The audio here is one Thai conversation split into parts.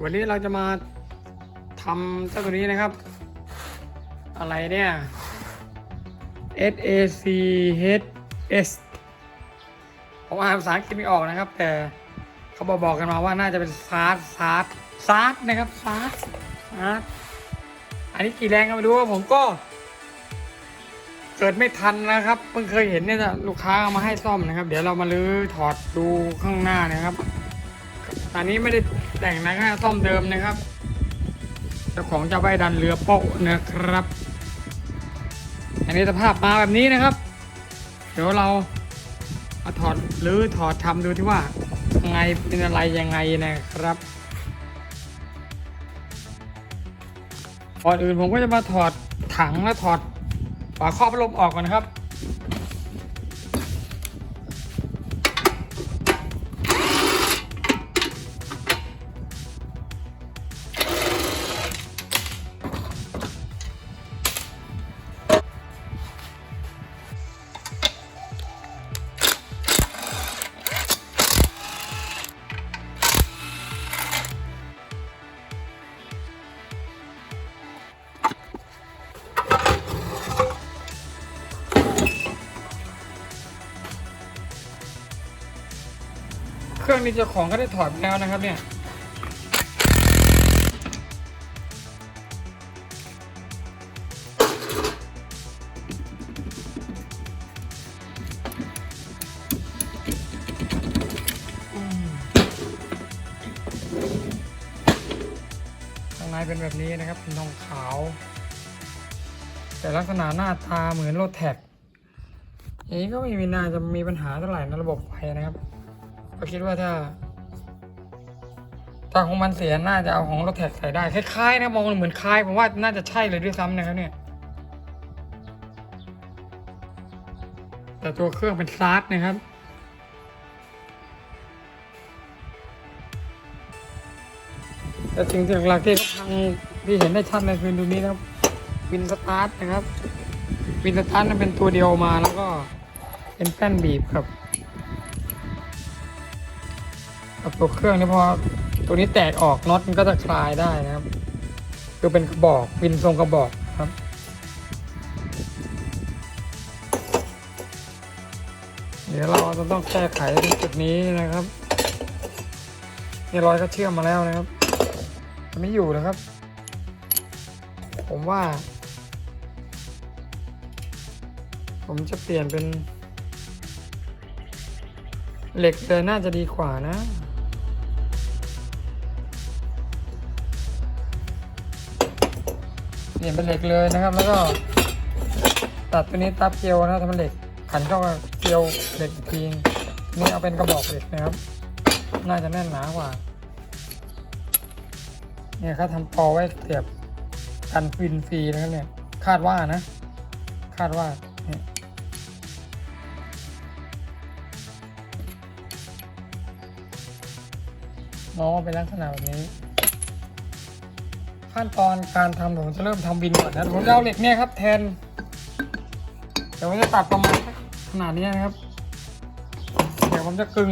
วันนี้เราจะมาทำเจ้าตัวนี้นะครับ อะไรเนี่ย S A C H S ผมอ่านภาษาอังกฤษไม่ออกนะครับ แต่เขาบอกบอกกันมาว่าน่าจะเป็นซาร์ซาร์ซาร์นะครับซาร์ซาร์อันนี้กี่แรงก็ไม่รู้ว่าผมก็ เกิดไม่ทันนะครับ เพิ่งเคยเห็นเนี่ยนะลูกค้าเอามาให้ซ่อมนะครับ เดี๋ยวเรามาลื้อถอดดูข้างหน้านะครับ อันนี้ไม่ได้แต่งนะแค่ซ่อมเดิมนะครับ เจ้าของจะไปดันเรือโป๊ะนะครับ อันนี้สภาพมาแบบนี้นะครับ เดี๋ยวเรามาถอดหรือถอดทำดูที่ว่าไงเป็นอะไรยังไงนะครับก่อนอื่นผมก็จะมาถอดถังและถอดฝาครอบพัดลมออกก่อนนะครับ นี้เจ้าของก็ได้ถอดไปแล้วนะครับเนี่ยข้างในเป็นแบบนี้นะครับเป็นทองขาว แต่ลักษณะหน้าตาเหมือนรถแท็กอย่างนี้ก็ไม่มีน่าจะมีปัญหาเท่าไหร่นระบบไฟนะครับ ก็คิดว่าถ้าถ้าของมันเสียน่าจะเอาของรถแท็กใส่ได้คล้ายๆนะมองเหมือนคล้ายผมว่าน่าจะใช่เลยด้วยซ้ำนะครับเนี่ยแต่ตัวเครื่องเป็นซาร์ดนะครับ แต่สิ่งที่หลักๆที่เขาพังที่เห็นได้ชัดเลยคือดูนี้นะครับ วินสตาร์ทนะครับ วินสตาร์ทนั้นเป็นตัวเดียวมาแล้วก็เป็นแป้นบีบครับ กับตัวเครื่องนี่พอตัวนี้แตกออกน็อตมันก็จะคลายได้นะครับคือเป็นกระบอกวินทรงกระบอกครับเดี๋ยวเราจะต้องแก้ไขจุดนี้นะครับนี่รอยก็เชื่อมมาแล้วนะครับมันไม่อยู่นะครับ ผมว่า ผมจะเปลี่ยนเป็น เหล็กเลยน่าจะดีกว่านะ เปลี่ยนเป็นเหล็กเลยนะครับ แล้วก็ ตัดตัวนี้ตับเกลียวนะทำเป็นเหล็กขันเข้าเกลียวเหล็กอีกทีนี่เอาเป็นกระบอกเหล็กนะครับ น่าจะแน่นหนากว่า เนี่ยเขาทำปอไว้เสียบกันฟินฟรีนะครับเนี่ย คาดว่านะ คาดว่าเนี่ยมองว่าเป็นลักษณะแบบนี้ ขั้นตอนการทำผมจะเริ่มทำบินก่อนนะผมจะเอาเหล็กเนี่ยครับแทนเดี๋ยวผมจะตัดประมาณขนาดนี้นะครับ เดี๋ยวผมจะกึง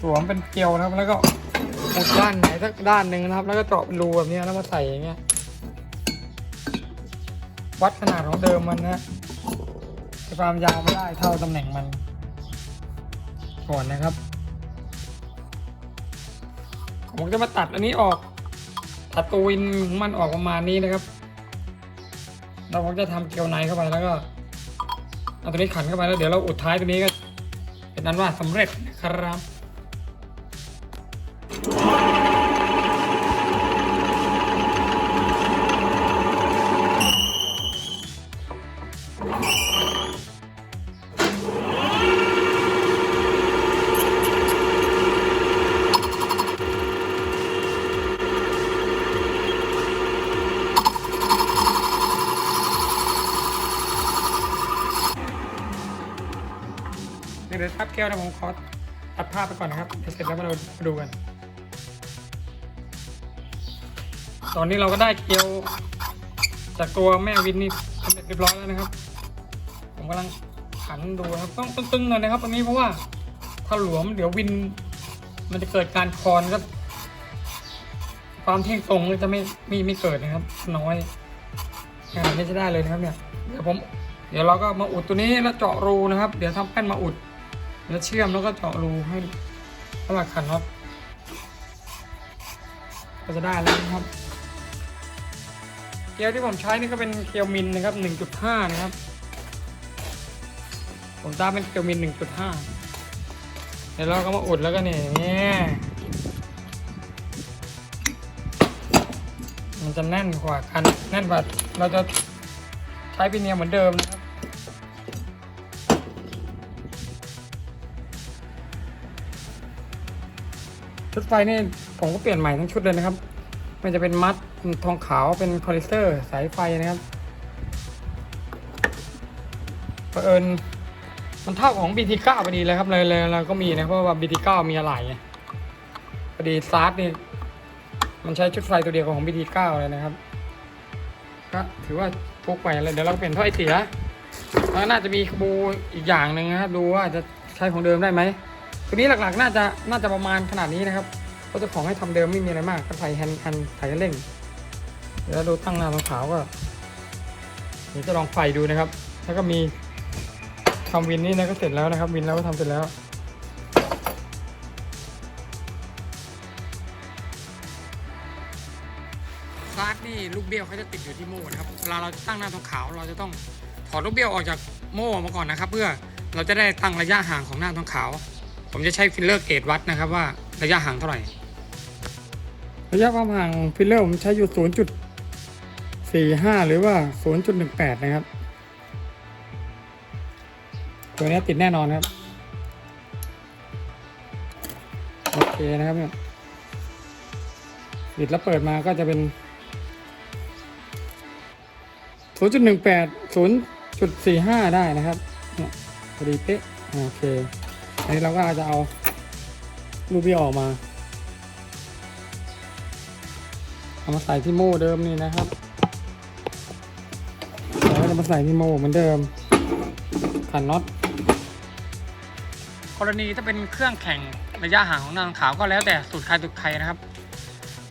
สวมเป็นเกลียวนะครับแล้วก็อุดด้านไหนสักด้านหนึ่งนะครับ แล้วก็เจาะเป็นรูแบบนี้แล้วมาใส่อย่างเงี้ยวัดขนาดของเดิมมันนะแต่ความยาวไม่ได้เท่าตำแหน่งมันก่อนนะครับ ผมจะมาตัดอันนี้ออก ตัดตัววินมันออกประมาณนี้นะครับ เราก็จะทำเกลียวในเข้าไปแล้วก็เอาตัวนี้ขันเข้าไปแล้วเดี๋ยวเราอุดท้ายตัวนี้ก็เป็นนั้นว่าสำเร็จนะครับ ก้วนะผมขอตัดภาพไปก่อนนะครับเสร็จแล้วมาเราดูกัน ตอนนี้เราก็ได้เกลียว จากตัวแม่วินนี่สำเร็จเรียบร้อยแล้วนะครับ ผมกำลังขันดูนะครับต้องตึงๆหน่อยนะครับตรงนี้เพราะว่าถ้าหลวมเดี๋ยววิน มันจะเกิดการคลอนก็ความเที่ยงตรงก็จะไม่ไม่ไม่เกิดนะครับ น้อยงานไม่ใช่ได้เลยนะครับเนี่ยเดี๋ยวผม เดี๋ยวเราก็มาอุดตัวนี้แล้วเจาะรูนะครับ เดี๋ยวทำแป้นมาอุด แล้วเชื่อมแล้วก็เจาะรูให้ระหว่างขันน็อตก็จะได้แล้วนะครับ เกลียวที่ผมใช้นี่ก็เป็นเกลียวมินนะครับ 1.5 นะครับ ผมตามเป็นเกลียวมิน 1.5 เดี๋ยวเราก็มาอุดแล้วก็เนี่ยเนี่ยมันจะแน่นกว่ากัน แน่นกว่าเราจะใช้ป็นเนียเหมือนเดิมนะครับ ชุดไฟนี่ผมก็เปลี่ยนใหม่ทั้งชุดเลยนะครับ มันจะเป็นมัดทองขาวเป็นคอลิสเตอร์สายไฟนะครับเผอิญมันเท่าของ BT9 พอดีเลยครับเลยเลยเราก็มีนะเพราะว่า BT9 มีอะไรพอดีซาร์ดนี่มันใช้ชุดไฟตัวเดียวกับของ BT9 เลยนะครับก็ถือว่าพกไปเลยเดี๋ยวเราเปลี่ยนท่อไอเสียแล้วน่าจะมีขบูอีกอย่างหนึ่งนะครับดูว่าจะใช้ของเดิมได้ไหม ตัวนี้หลักๆ น่าจะน่าจะประมาณขนาดนี้นะครับเพราะเจ้าของให้ทำเดิมไม่มีอะไรมากก็ใส่แฮนด์แฮนด์ใส่เร่งเดี๋ยวเราดูตั้งหน้าตรงขาวก็เดี๋ยวจะลองไฟดูนะครับ แล้วก็มีทำวินนี่นะก็เสร็จแล้วนะครับ วินแล้วก็ทำเสร็จแล้วซาร์ดนี่ลูกเบี้ยวเขาจะติดอยู่ที่โม่นะครับเวลาเราตั้งหน้าตรงขาวเราจะต้องถอดลูกเบี้ยวออกจากโม่มาก่อนนะครับ เพื่อเราจะได้ตั้งระยะห่างของหน้าตรงขาว ผมจะใช้ฟิลเลอร์เกจวัดนะครับว่าระยะห่างเท่าไหร่ ระยะความห่างฟิลเลอร์ผมใช้อยู่ 0.45 หรือว่า 0.18 นะครับ ตัวนี้ติดแน่นอนครับ โอเคนะครับเนี่ยปิดแล้วเปิดมาก็จะเป็น 0.18 0.45 ได้นะครับเนี่ยพอดีเป๊ะ โอเค อันนี้เราก็อาจจะเอารูปเบี้ออกมา เอามาใส่ที่โม่เดิมนี่นะครับแล้วก็มาใส่ที่โม่เหมือนเดิมขันน็อตกรณีถ้าเป็นเครื่องแข่งระยะห่างของนางขาวก็แล้วแต่สูตรใครสูตรใครนะครับ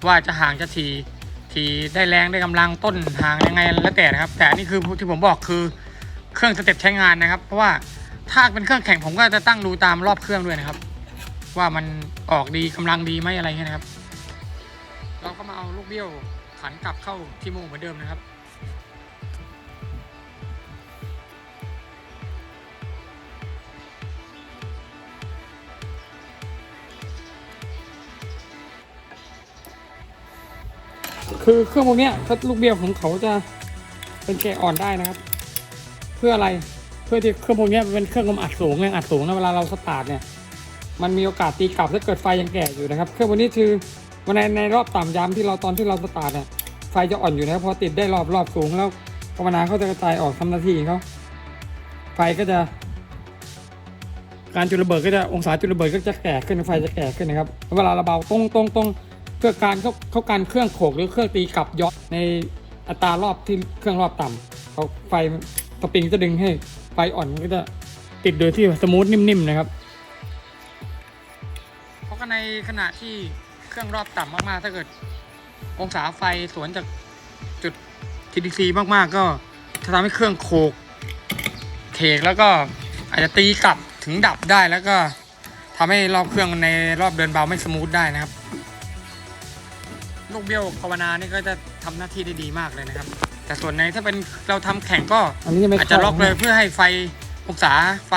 ว่าจะห่างจะทีทีได้แรงได้กำลังต้นห่างยังไงแล้วแต่นะครับ แต่นี่คือที่ผมบอกคือเครื่องสเต็ปใช้งานนะครับ เพราะว่า ถ้าเป็นเครื่องแข่งผมก็จะตั้งดูตามรอบเครื่องด้วยนะครับ ว่ามันออกดีกำลังดีไหมอะไรเงี้ยนะครับ เราก็มาเอาลูกเบี้ยวขันกลับเข้าที่โม่เหมือนเดิมนะครับคือเครื่องพวกเนี้ยถ้าลูกเบี้ยวของเขาจะเป็นแกะอ่อนได้นะครับ เพื่ออะไร พื่อที่เครื่องพวกนี้เป็นเครื่องลมอัดสูงแรงอัดสูงนะเวลาเราสตาร์ทเนี่ยมันมีโอกาสตีกลับถ้าเกิดไฟยังแก่อยู่นะครับ เครื่องพวกนี้คือวันในในรอบต่ำยามที่เราตอนที่เราสตาร์ทเนี่ยไฟจะอ่อนอยู่นะครับพอติดได้รอบรอบสูงแล้วกรรมนาเขาจะกระจายออกทำหน้าที่เขาไฟก็จะ การจุดระเบิดก็จะองศาจุดระเบิดก็จะแก่ขึ้นไฟจะแก่ขึ้นนะครับเวลาเราเบาตรงตรงตรงเพื่อการเขาเขาการเครื่องโขกหรือเครื่องตีกลับย้อนในอัตรารอบที่เครื่องรอบต่ำเขาไฟสปริงจะดึงให้ ไฟอ่อนก็จะติดโดยที่สมูทนิ่มๆนะครับ เพราะในขณะที่เครื่องรอบต่ำมากๆ ถ้าเกิด องศาไฟสวนจากจุด TDC มากๆ ก็จะทำให้เครื่องโขกเทกแล้วก็อาจจะตีกลับถึงดับได้แล้วก็ทำให้รอบเครื่องในรอบเดินเบาไม่สมูทได้นะครับ ลูกเบี้ยวภาวนานี่ก็จะทำหน้าที่ได้ดีมากเลยนะครับ แต่ส่วนในถ้าเป็นเราทำแข่งก็อันนี้ยังไม่อาจจะล็อกเลยข้าเพื่อให้ไฟองศาไฟ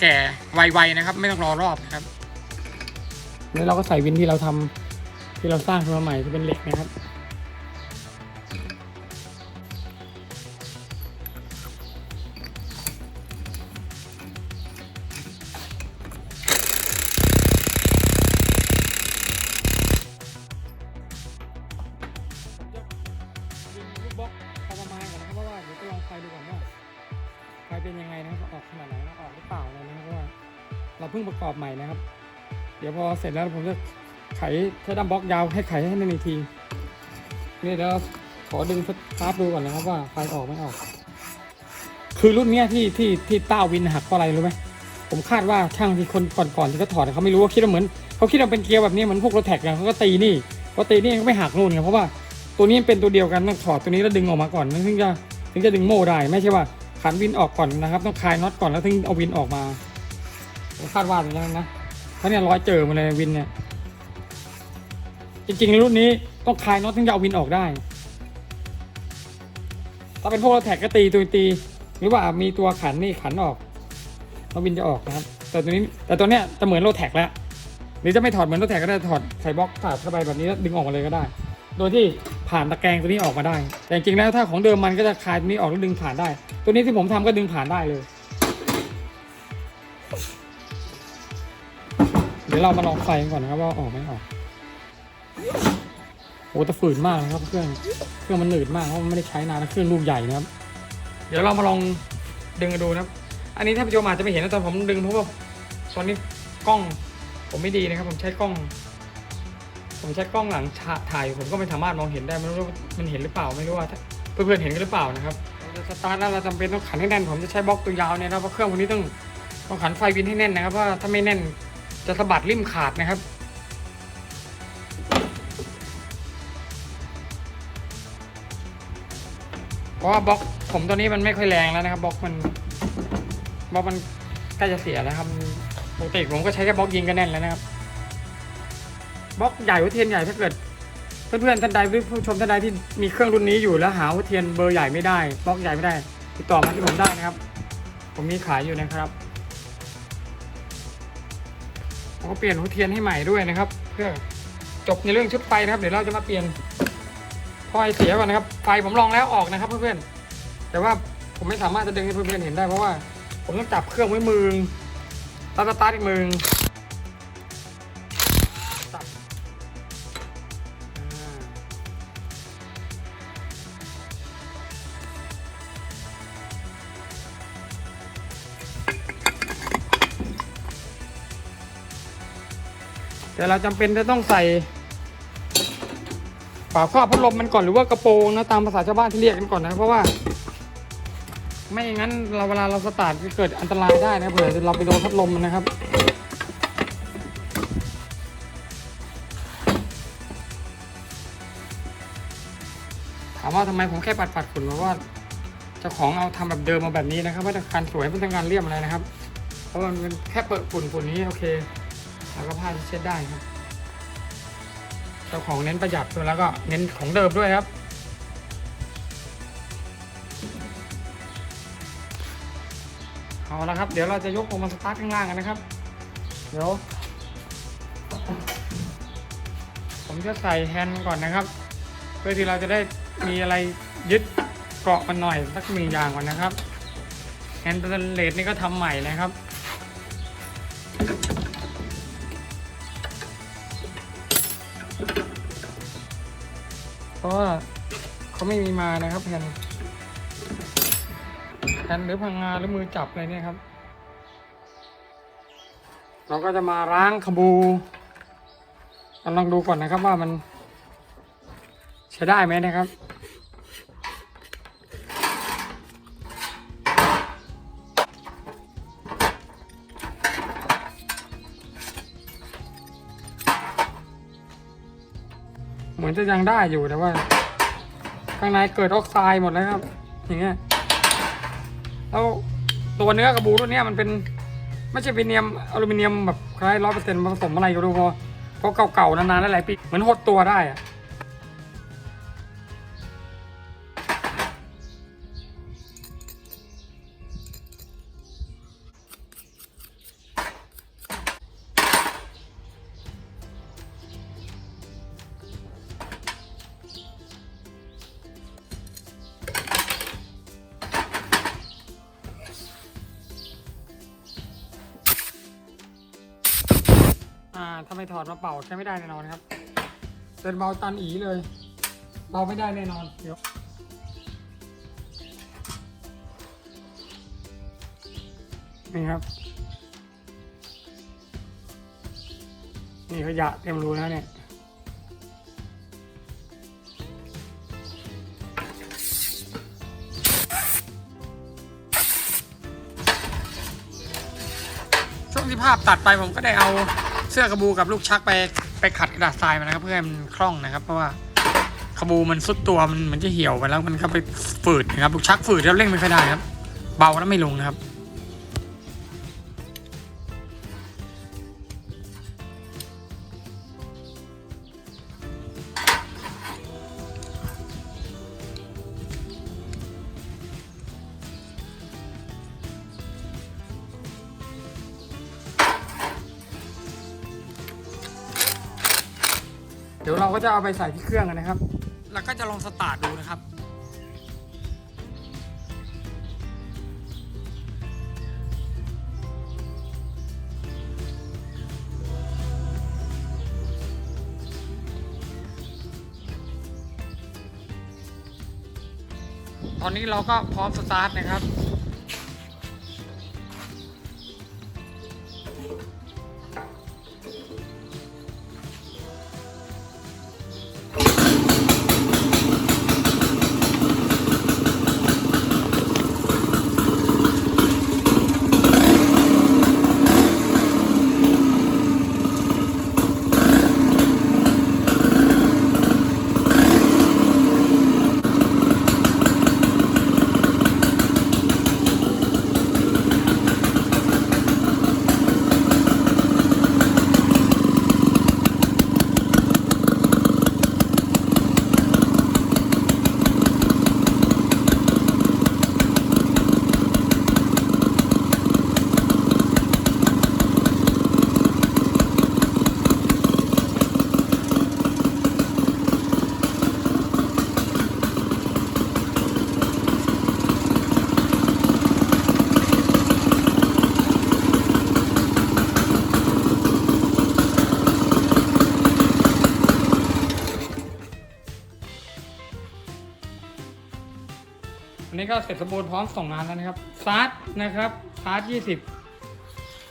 แก่ไวๆนะครับ ไม่ต้องรอรอบนะครับแล้วเราก็ใส่วินที่เราทำที่เราสร้างขึ้นมาใหม่ที่เป็นเหล็กนะครับ ใหม่นะครับ เดี๋ยวพอเสร็จแล้วผมจะไขใช้ดัมบล็อกยาวให้ไขให้หนึ่งทีนี่เดี๋ยวขอดึงสตาร์ทดูก่อนนะครับว่าไฟออกไม่ออก คือรุ่นเนี้ยที่ที่ที่ต้าวินหักเพราะอะไรรู้ไหมผมคาดว่าช่างที่คนก่อนๆที่เขาถอดเขาไม่รู้ว่าคิดว่าเหมือนเขาคิดว่าเป็นเกียร์แบบนี้เหมือนพวกรถแท็กอะเขาก็ตีนี่ปกตินี่ก็ไม่หักนู่นไงเพราะว่าตัวนี้เป็นตัวเดียวกันต้องถอดตัวนี้แล้วดึงออกมาก่อนถึงจะถึงจะดึงโม่ได้ไม่ใช่ว่าขันวินออกก่อนนะครับ ต้องคลายน็อตก่อนแล้วถึงเอาวินออกมา ผมคาดว่าอย่างนั้นนะเพราะเนี่ยร้อยเจอมาเลยวินเนี่ย จริงๆในรุ่นนี้ต้องคลายน็อตถึงจะเอาวินออกได้ ถ้าเป็นพวกเราแท็กก็ตีตัวตี หรือว่ามีตัวขันนี่ขันออกแล้ววินจะออกนะครับ แต่ตัวนี้แต่ตัวเนี้ยจะเหมือนโรแท็กแล้ว หรือจะไม่ถอดเหมือนโรแท็กก็ได้ถอดใส่บล็อกถอดเข้าไปแบบนี้แล้วดึงออกมาเลยก็ได้ โดยที่ผ่านตะแกรงตัวนี้ออกมาได้ แต่จริงๆแล้วถ้าของเดิมมันก็จะคลายตัวนี้ออกแล้วดึงผ่านได้ ตัวนี้ที่ผมทำก็ดึงผ่านได้เลย เดี๋ยวเรามาลองไฟกันก่อนนะครับว่าออกไม่ออกโอ้แต่ฝืนมากนะครับเครื่องเครื่องมันหนืดมากเพราะมันไม่ได้ใช้นานนะเครื่องลูกใหญ่นะครับ เดี๋ยวเรามาลองดึงกันดูนะครับ อันนี้ถ้าผู้ชมอาจจะไม่เห็นนะแต่ผมดึงเพราะว่าตอนนี้กล้องผมไม่ดีนะครับ ผมใช้กล้อง ผมใช้กล้องหลังถ่ายผมก็ไม่สามารถมองเห็นได้ไม่รู้ว่ามันเห็นหรือเปล่าไม่รู้ว่าเพื่อนๆเห็นกันหรือเปล่านะครับจะสตาร์ทแล้วเราจำเป็นต้องขันให้แน่นผมจะใช้บล็อกตัวยาวเนี่ยนะเพราะเครื่องพวกนี้ต้องต้องขันไฟวินให้แน่นนะครับเพราะว่าถ้าไม่แน่น จะสะบัดริมขาดนะครับ เพราะว่าบล็อกผมตัวนี้มันไม่ค่อยแรงแล้วนะครับบล็อกมันบล็อกมันใกล้จะเสียแล้วครับปกติผมก็ใช้แค่บล็อกยิงก็แน่นแล้วนะครับบล็อกใหญ่หัเทียนใหญ่ถ้าเกิดเพื่อนๆท่านใดผู้ชมท่านใดที่มีเครื่องรุ่นนี้อยู่แล้วหาหัเทียนเบอร์ใหญ่ไม่ได้บล็อกใหญ่ไม่ได้ ติดต่อมาที่ผมได้นะครับ ผมมีขายอยู่นะครับ ผมก็เปลี่ยนหัวเทียนให้ใหม่ด้วยนะครับ เพื่อจบในเรื่องชุดไฟนะครับเดี๋ยวเราจะมาเปลี่ยนพอยเสียก่อนนะครับไฟผมลองแล้วออกนะครับ เพื่อนๆแต่ว่าผมไม่สามารถจะดึงให้เพื่อนๆเห็นได้เพราะว่าผมต้องจับเครื่องไว้มือแล้วสตาร์ทอีกมือจับ แต่เราจำเป็นจะต้องใส่ฝาครอบพัดลมมันก่อนหรือว่ากระโปรงนะตามภาษาชาวบ้านที่เรียกกันก่อนนะเพราะว่า ไม่อย่างนั้นเราเวลาเราสตาร์ทจะเกิดอันตรายได้นะเผื่อเราไปโดนพัดลมมันนะครับถามว่าทำไมผมแค่ปัดปัดฝุ่นเพราะว่าเจ้าของเอาทำแบบเดิมมาแบบนี้นะครับไม่ต้องการสวยไม่ต้องการเรียบอะไรนะครับ เพราะมันแค่เปิดฝุ่นฝุ่นนี้โอเค แล้วก็ผ้าที่เช็ดได้ครับเจ้าของเน้นประหยัดด้วยแล้วก็เน้นของเดิมด้วยครับ เอาละครับ เดี๋ยวเราจะยกออกมาสตาร์ทข้างล่างกันนะครับ เดี๋ยว ผมจะใส่แฮนด์ก่อนนะครับ เพื่อที่เราจะได้มีอะไรยึดเกาะมันหน่อยสักหนึ่งอย่างก่อนนะครับแฮนด์เลตนี่ก็ทำใหม่นะครับ ราะว่าเขาไม่มีมานะครับแผ่นแผ่นหรือพังงาหรือมือจับอะไรเนี่ยครับ เราก็จะมาล้างขบูกำลังดูก่อนนะครับว่ามันใช้ได้ไหมนะครับ เหมือนจะยังได้อยู่แต่ว่า ข้างในเกิดออกไซด์หมดแล้วครับ อย่างเงี้ยแล้วตัวเนื้อกระบูตัวเนี้ยมันเป็นไม่ใช่เป็นเนียมอลูมิเนียมแบบคล้ายร้อยเปอร์เซ็นต์ผสมอะไรก็ดูพอเพราะเก่าๆนานๆหลายปีเหมือนหดตัวได้อะ ไม่ถอดมาเป่าใช้ไม่ได้แน่นอนครับเป็นเบาตันอีเลยเบาไม่ได้แน่นอนเดี๋ยวนี่ครับ นี่ขยะเต็มรูแล้วเนี่ยช่วงที่ภาพตัดไปผมก็ได้เอา เสื้อกระบูกับลูกชักไปไปขัดกระดาษทรายมานะครับ เพื่อให้มันคล่องนะครับ เพราะว่าขบูมันสุดตัวมันมันจะเหี่ยวไปแล้วมันก็ไปฝืดนะครับลูกชักฝืดแล้วเร่งไม่ค่อยได้ครับ เบาแล้วไม่ลงนะครับ ดี๋ยวเราก็จะเอาไปใส่ที่เครื่องกันนะครับ แล้วก็จะลองสตาร์ทดูนะครับ ตอนนี้เราก็พร้อมสตาร์ทนะครับ ก็เสร็จสมบูรณ์พร้อมส่งงานแล้วนะครับซาร์ดนะครับซาร์ดยี่สิบ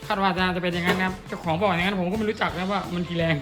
คาดว่าจะจะเป็นอย่างนั้นนะครับเจ้าของบอกอย่างนั้นผมก็ไม่รู้จักนะว่ามันกี่แรง